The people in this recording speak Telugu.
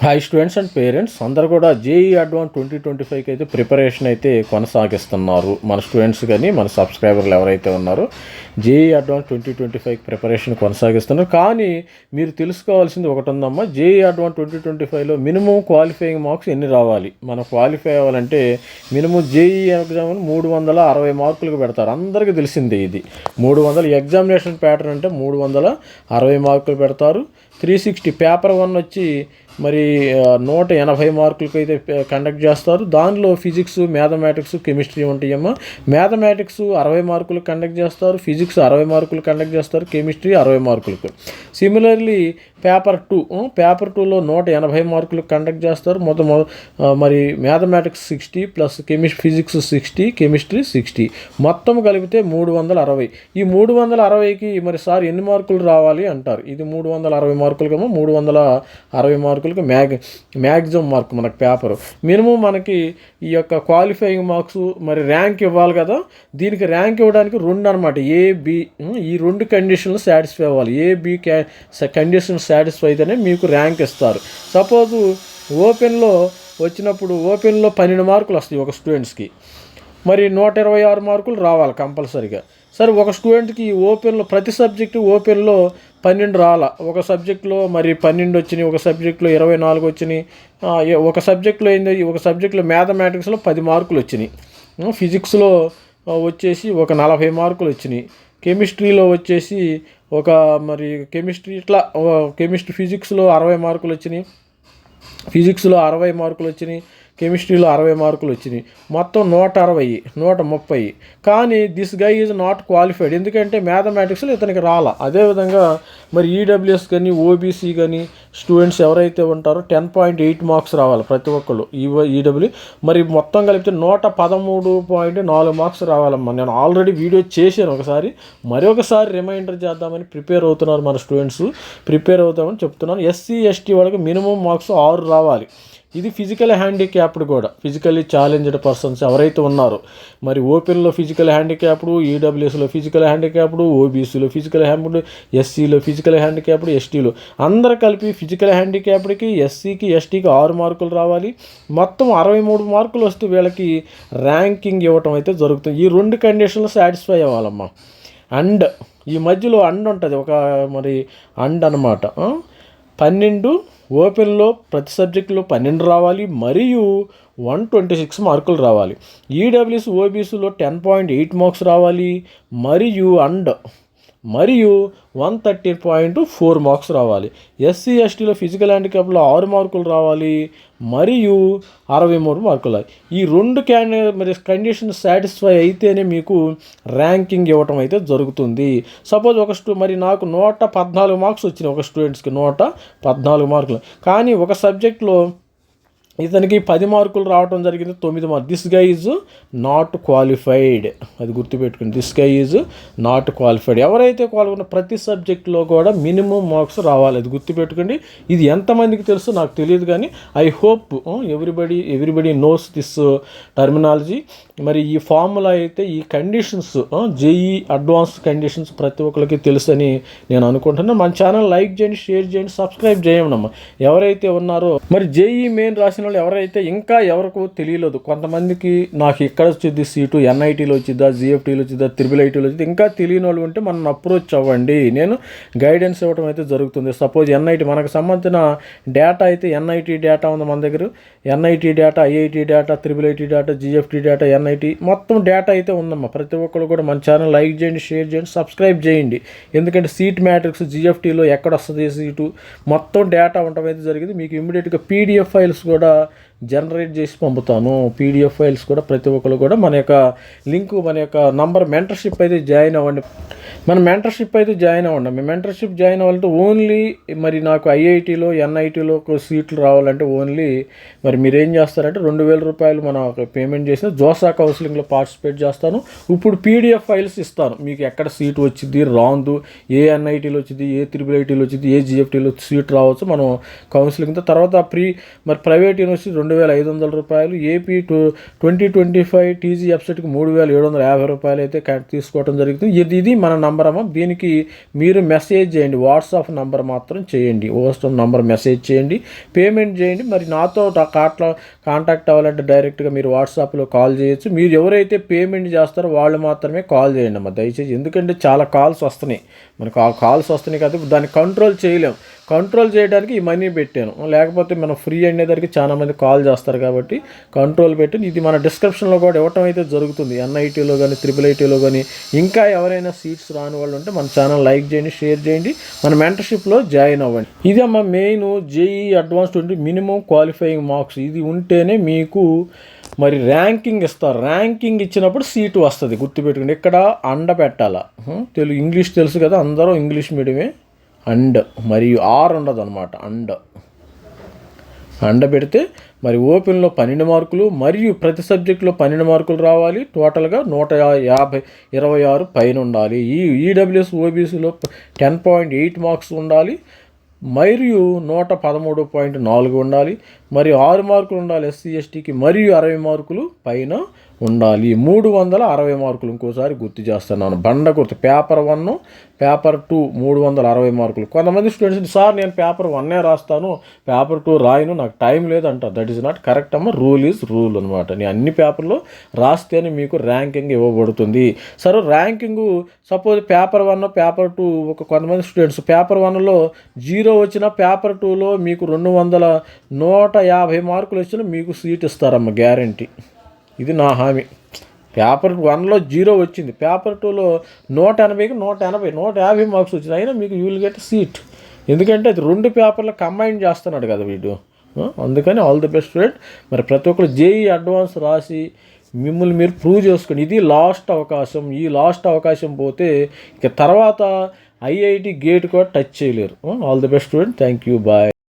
హాయ్ స్టూడెంట్స్ అండ్ పేరెంట్స్ అందరు కూడా జేఈ అడ్వాన్స్ ట్వంటీ ట్వంటీ ఫైవ్కి అయితే ప్రిపరేషన్ అయితే కొనసాగిస్తున్నారు. మన స్టూడెంట్స్ కానీ మన సబ్స్క్రైబర్లు ఎవరైతే ఉన్నారో JEE advance twenty twenty five preparation కొనసాగిస్తున్నారు. కానీ మీరు తెలుసుకోవాల్సింది ఒకటి ఉందమ్మా జేఈ అడ్వాన్స్ ట్వంటీ ట్వంటీ ఫైవ్లో మినిమం క్వాలిఫైయింగ్ మార్క్స్ ఎన్ని రావాలి? మనం క్వాలిఫై అవ్వాలంటే మినిమం జేఈ ఎగ్జామ్ మూడు వందల అరవై మార్కులకు పెడతారు. అందరికీ తెలిసిందే ఇది. మూడు వందల ఎగ్జామినేషన్ ప్యాటర్న్ అంటే మూడు వందల అరవై మార్కులు పెడతారు. త్రీ సిక్స్టీ పేపర్ వన్ వచ్చి మరి నూట ఎనభై మార్కులకి అయితే కండక్ట్ చేస్తారు. దానిలో ఫిజిక్స్ మ్యాథమెటిక్స్ కెమిస్ట్రీ ఉంటాయమ్మా. మ్యాథమెటిక్స్ అరవై మార్కులు కండక్ట్ చేస్తారు. ఫిజిక్స్ అరవై మార్కులు కండక్ట్ చేస్తారు. కెమిస్ట్రీ అరవై మార్కులకు. సిమిలర్లీ పేపర్ టూ పేపర్ టూలో నూట ఎనభై మార్కులు కండక్ట్ చేస్తారు. మొత్తం మరి mathematics sixty plus chemistry physics sixty chemistry sixty. మొత్తం కలిపితే మూడు వందల అరవై. ఈ మూడు వందల అరవైకి మరి సార్ ఎన్ని మార్కులు రావాలి అంటారు? ఇది మూడు వందల అరవై మార్కులకేమో మూడు వందల అరవై మార్కులకు మ్యాగ్ మ్యాక్సిమం మార్క్ మనకు పేపర్. మినిమం మనకి ఈ యొక్క క్వాలిఫైయింగ్ మార్క్స్ మరి ర్యాంక్ ఇవ్వాలి కదా దీనికి ర్యాంక్ ఇవ్వడానికి రెండు అనమాట ఏ బి ఈ రెండు కండిషన్లు సాటిస్ఫై అవ్వాలి. ఏ బి కండిషన్ సాటిస్ఫై అయితేనే మీకు ర్యాంక్ ఇస్తారు. సపోజ్ ఓపెన్లో వచ్చినప్పుడు ఓపెన్లో పన్నెండు మార్కులు వస్తాయి ఒక స్టూడెంట్స్కి. మరి నూట ఇరవై ఆరు మార్కులు రావాలి కంపల్సరీగా. సరే ఒక స్టూడెంట్కి ఓపెన్లో ప్రతి సబ్జెక్టు ఓపెన్లో పన్నెండు రాల. ఒక సబ్జెక్ట్లో మరి పన్నెండు వచ్చినాయి ఒక సబ్జెక్ట్లో ఇరవై నాలుగు వచ్చినాయి. ఒక సబ్జెక్ట్లో ఏంది? ఒక సబ్జెక్ట్లో మ్యాథమెటిక్స్లో పది మార్కులు వచ్చినాయి. ఫిజిక్స్లో వచ్చేసి ఒక నలభై మార్కులు వచ్చినాయి. కెమిస్ట్రీలో వచ్చేసి ఒక మరి కెమిస్ట్రీ ఇట్లా కెమిస్ట్రీ ఫిజిక్స్లో అరవై మార్కులు వచ్చినాయి. ఫిజిక్స్లో అరవై మార్కులు వచ్చినాయి. కెమిస్ట్రీలో అరవై మార్కులు వచ్చినాయి. మొత్తం నూట అరవై నూట ముప్పై. కానీ this guy is not qualified ఎందుకంటే మ్యాథమెటిక్స్లో ఇతనికి రాల. అదేవిధంగా మరి ఈడబ్ల్యూఎస్ కానీ ఓబీసీ కానీ స్టూడెంట్స్ ఎవరైతే ఉంటారో టెన్ పాయింట్ ఎయిట్ మార్క్స్ రావాలి ప్రతి ఒక్కళ్ళు. ఈ ఈడబ్ల్యూ మరి మొత్తం కలిపితే నూట పదమూడు పాయింట్ నాలుగు మార్క్స్ రావాలమ్మా. నేను ఆల్రెడీ వీడియో చేశాను ఒకసారి. మరొకసారి రిమైండర్ చేద్దామని ప్రిపేర్ అవుతున్నారు మన స్టూడెంట్స్ ప్రిపేర్ అవుతామని చెప్తున్నాను. ఎస్సీ ఎస్టీ వాళ్ళకి మినిమం మార్క్స్ ఆరు రావాలి. ఇది ఫిజికల్ హ్యాండిక్యాప్డ్ కూడా. ఫిజికల్లీ ఛాలెంజ్డ్ పర్సన్స్ ఎవరైతే ఉన్నారో మరి ఓపెన్లో ఫిజికల్ హ్యాండిక్యాప్డ్ ఈడబ్ల్యూఎస్లో ఫిజికల్ హ్యాండిక్యాప్డ్ ఓబీసీలో ఫిజికల్ హ్యాండ్ ఎస్సీలో ఫిజికల్ హ్యాండిక్యాప్డ్ ఎస్టీలో అందరు కలిపి ఫిజికల్ హ్యాండిక్యాప్డ్కి ఎస్సీకి ఎస్టీకి ఆరు మార్కులు రావాలి. మొత్తం అరవై మూడు మార్కులు వస్తే వీళ్ళకి ర్యాంకింగ్ ఇవ్వటం అయితే జరుగుతుంది. ఈ రెండు కండిషన్లు సాటిస్ఫై అవ్వాలమ్మా. అండ్ ఈ మధ్యలో అండ్ ఉంటుంది. ఒక మరి అండ్ అనమాట పన్నెండు ఓపెన్లో ప్రతి సబ్జెక్టులో పన్నెండు రావాలి మరియు వన్ ట్వంటీ సిక్స్ మార్కులు రావాలి. ఈడబ్ల్యూఎస్ ఓబీసీలో టెన్ పాయింట్ ఎయిట్ మార్క్స్ రావాలి మరియు అండ్ మరియు one thirty point four marks రావాలి. ఎస్సీ ఎస్టీలో ఫిజికల్ హ్యాండిక్యాప్లో ఆరు మార్కులు రావాలి. మరియు అరవై మూడు మార్కులు. ఈ రెండు క్యాండి మరి కండిషన్ సాటిస్ఫై అయితేనే మీకు ర్యాంకింగ్ ఇవ్వటం అయితే జరుగుతుంది. సపోజ్ ఒక స్టూ మరి నాకు నూట పద్నాలుగు మార్క్స్ వచ్చినాయి ఒక స్టూడెంట్స్కి నూట పద్నాలుగు మార్కులు కానీ ఒక సబ్జెక్ట్లో ఇతనికి పది మార్కులు రావడం జరిగింది తొమ్మిది మార్కులు. This guy is not qualified అది గుర్తుపెట్టుకుని this guy is not qualified ఎవరైతే పాల్గొన్న ప్రతి సబ్జెక్ట్లో కూడా మినిమం మార్క్స్ రావాలి. అది గుర్తుపెట్టుకోండి. ఇది ఎంతమందికి తెలుసు? నాకు తెలియదు కానీ I hope everybody everybody knows this terminology మరి ఈ ఫార్ములా అయితే ఈ కండిషన్స్ జేఈ అడ్వాన్స్ కండిషన్స్ ప్రతి ఒక్కరికి తెలుసని నేను అనుకుంటున్నాను మన ఛానల్ లైక్ చేయండి షేర్ చేయండి సబ్స్క్రైబ్ చేయండి అమ్మ. ఎవరైతే ఉన్నారో మరి జేఈ మెయిన్ రాసిన వాళ్ళు ఎవరైతే ఇంకా ఎవరికి తెలియలేదు కొంతమందికి నాకు ఇక్కడ వచ్చింది సీటు ఎన్ఐటీలో వచ్చిద్దా జిఎఫ్టీలో వచ్చిద్దా త్రిబుల్ ఐటీలో వచ్చింది ఇంకా తెలియని వాళ్ళు ఉంటే మనం అప్రోచ్ అవ్వండి. నేను గైడెన్స్ ఇవ్వడం అయితే జరుగుతుంది. సపోజ్ ఎన్ఐటీ మనకు సంబంధించిన డేటా అయితే ఎన్ఐటీ డేటా ఉంది మన దగ్గర. NIT data IIT data triple IT data GFT data NIT మొత్తం డేటా అయితే ఉందమ్మా. ప్రతి ఒక్కరు కూడా మన ఛానల్ లైక్ చేయండి షేర్ చేయండి సబ్స్క్రైబ్ చేయండి. ఎందుకంటే సీట్ మ్యాట్రిక్స్ జిఎఫ్టీలో ఎక్కడ వస్తుంది సీటు మొత్తం డేటా ఉండటం అయితే జరిగింది. మీకు ఇమీడియట్గా పీడిఎఫ్ ఫైల్స్ కూడా జనరేట్ చేసి పంపుతాను. పీడిఎఫ్ ఫైల్స్ కూడా ప్రతి ఒక్కరు కూడా మన యొక్క లింకు మన యొక్క నంబర్ మెంటర్షిప్ అయితే జాయిన్ అవ్వండి. మన మెంటర్షిప్ అయితే జాయిన్ అవ్వండి. మీ మెంటర్షిప్ జాయిన్ అవ్వాలంటే ఓన్లీ మరి నాకు ఐఐటీలో ఎన్ఐటీలో సీట్లు రావాలంటే ఓన్లీ మరి మీరు ఏం చేస్తారంటే రెండు వేల రూపాయలు మన పేమెంట్ చేసిన జోసా కౌన్సిలింగ్లో పార్టిసిపేట్ చేస్తాను. ఇప్పుడు పీడిఎఫ్ ఫైల్స్ ఇస్తాను. మీకు ఎక్కడ సీట్ వచ్చింది రాందు ఏ ఎన్ఐటీలో వచ్చింది ఏ త్రిబుల్ ఐటీలో వచ్చింది ఏ జిఎఫ్టీలో సీట్ రావచ్చు మనం కౌన్సిలింగ్తో తర్వాత ప్రీ మరి ప్రైవేట్ యూనివర్సిటీ రెండు వేల ఐదు వందల రూపాయలు AP two twenty twenty five TG వెబ్సైట్కి మూడు వేల ఏడు వందల యాభై రూపాయలు అయితే తీసుకోవడం జరుగుతుంది ఇది ఇది మన నంబర్ దీనికి మీరు మెసేజ్ చేయండి. వాట్సాప్ నంబర్ మాత్రం చేయండి. వాట్సాప్ నంబర్ మెసేజ్ చేయండి. పేమెంట్ చేయండి. మరి నాతో కాట్లా కాంటాక్ట్ అవ్వాలంటే డైరెక్ట్గా మీరు వాట్సాప్లో కాల్ చేయొచ్చు. మీరు ఎవరైతే పేమెంట్ చేస్తారో వాళ్ళు మాత్రమే కాల్ చేయండి అమ్మ. దయచేసి ఎందుకంటే చాలా కాల్స్ వస్తున్నాయి. మనకు ఆ కాల్స్ వస్తున్నాయి కదా దాన్ని కంట్రోల్ చేయలేం. కంట్రోల్ చేయడానికి ఈ మనీ పెట్టాను. లేకపోతే మనం ఫ్రీ అనేదానికి చాలామంది కాల్ చేస్తారు కాబట్టి కంట్రోల్ పెట్టి ఇది మన డిస్క్రిప్షన్లో కూడా ఇవ్వటం అయితే జరుగుతుంది. ఎన్ఐటీలో కానీ త్రిపుల్ ఐటీలో కానీ ఇంకా ఎవరైనా సీట్స్ కాని వాళ్ళు ఉంటే మన ఛానల్ లైక్ చేయండి షేర్ చేయండి. మన మెంటర్షిప్లో జాయిన్ అవ్వండి. ఇది అమ్మ main JEE advance twenty minimum qualifying marks. ఇది ఉంటేనే మీకు మరి ర్యాంకింగ్ ఇస్తారు. ర్యాంకింగ్ ఇచ్చినప్పుడు సీటు వస్తుంది. గుర్తుపెట్టుకోండి ఇక్కడ అండ పెట్టాలా? తెలుగు ఇంగ్లీష్ తెలుసు కదా అందరూ ఇంగ్లీష్ మీడియమే. అండ్ మరియు ఆర్ ఉండదు అనమాట అండ్. అండ పెడితే మరి ఓపెన్లో పన్నెండు మార్కులు మరియు ప్రతి సబ్జెక్టులో పన్నెండు మార్కులు రావాలి. టోటల్గా నూట యా- యాభై ఇరవై ఆరు పైన ఉండాలి. ఈ ఈడబ్ల్యూఎస్ ఓబీసీలో టెన్ పాయింట్ ఎయిట్ మార్క్స్ ఉండాలి. మరియు నూట పదమూడు పాయింట్ నాలుగు ఉండాలి. మరియు ఆరు మార్కులు ఉండాలి ఎస్సీ ఎస్టీకి మరియు అరవై మార్కులు పైన ఉండాలి. మూడు వందల అరవై మార్కులు ఇంకోసారి గుర్తు చేస్తున్నాను. బండ గుర్తు పేపర్ వన్ పేపర్ టూ మూడు వందల అరవై మార్కులు. కొంతమంది స్టూడెంట్స్ సార్ నేను పేపర్ వన్నే రాస్తాను పేపర్ టూ రాయను నాకు టైం లేదంట. దట్ ఈస్ నాట్ కరెక్ట్ అమ్మ. రూల్ ఈజ్ రూల్ అనమాట నేను అన్ని పేపర్లు రాస్తేనే మీకు ర్యాంకింగ్ ఇవ్వబడుతుంది. సరే ranking suppose paper one paper two ఒక కొంతమంది స్టూడెంట్స్ పేపర్ వన్లో జీరో వచ్చిన పేపర్ టూలో మీకు రెండు వందల నూట యాభై మార్కులు వచ్చిన మీకు సీట్ ఇస్తారమ్మ గ్యారంటీ ఇది నా హామీ. పేపర్ వన్లో జీరో వచ్చింది. పేపర్ టూలో నూట ఎనభైకి నూట ఎనభై నూట యాభై మార్క్స్ వచ్చింది అయినా మీకు యూ విల్ గెట్ సీట్ ఎందుకంటే అది రెండు పేపర్లు కంబైన్ చేస్తున్నాడు కదా వీడు. అందుకని ఆల్ ది బెస్ట్ స్టూడెంట్ మరి ప్రతి ఒక్కరు జేఈ అడ్వాన్స్ రాసి మిమ్మల్ని మీరు ప్రూవ్ చేసుకోండి ఇది లాస్ట్ అవకాశం. ఈ లాస్ట్ అవకాశం పోతే ఇక తర్వాత ఐఐటి గేట్ కూడా టచ్ చేయలేరు. All the best student thank you bye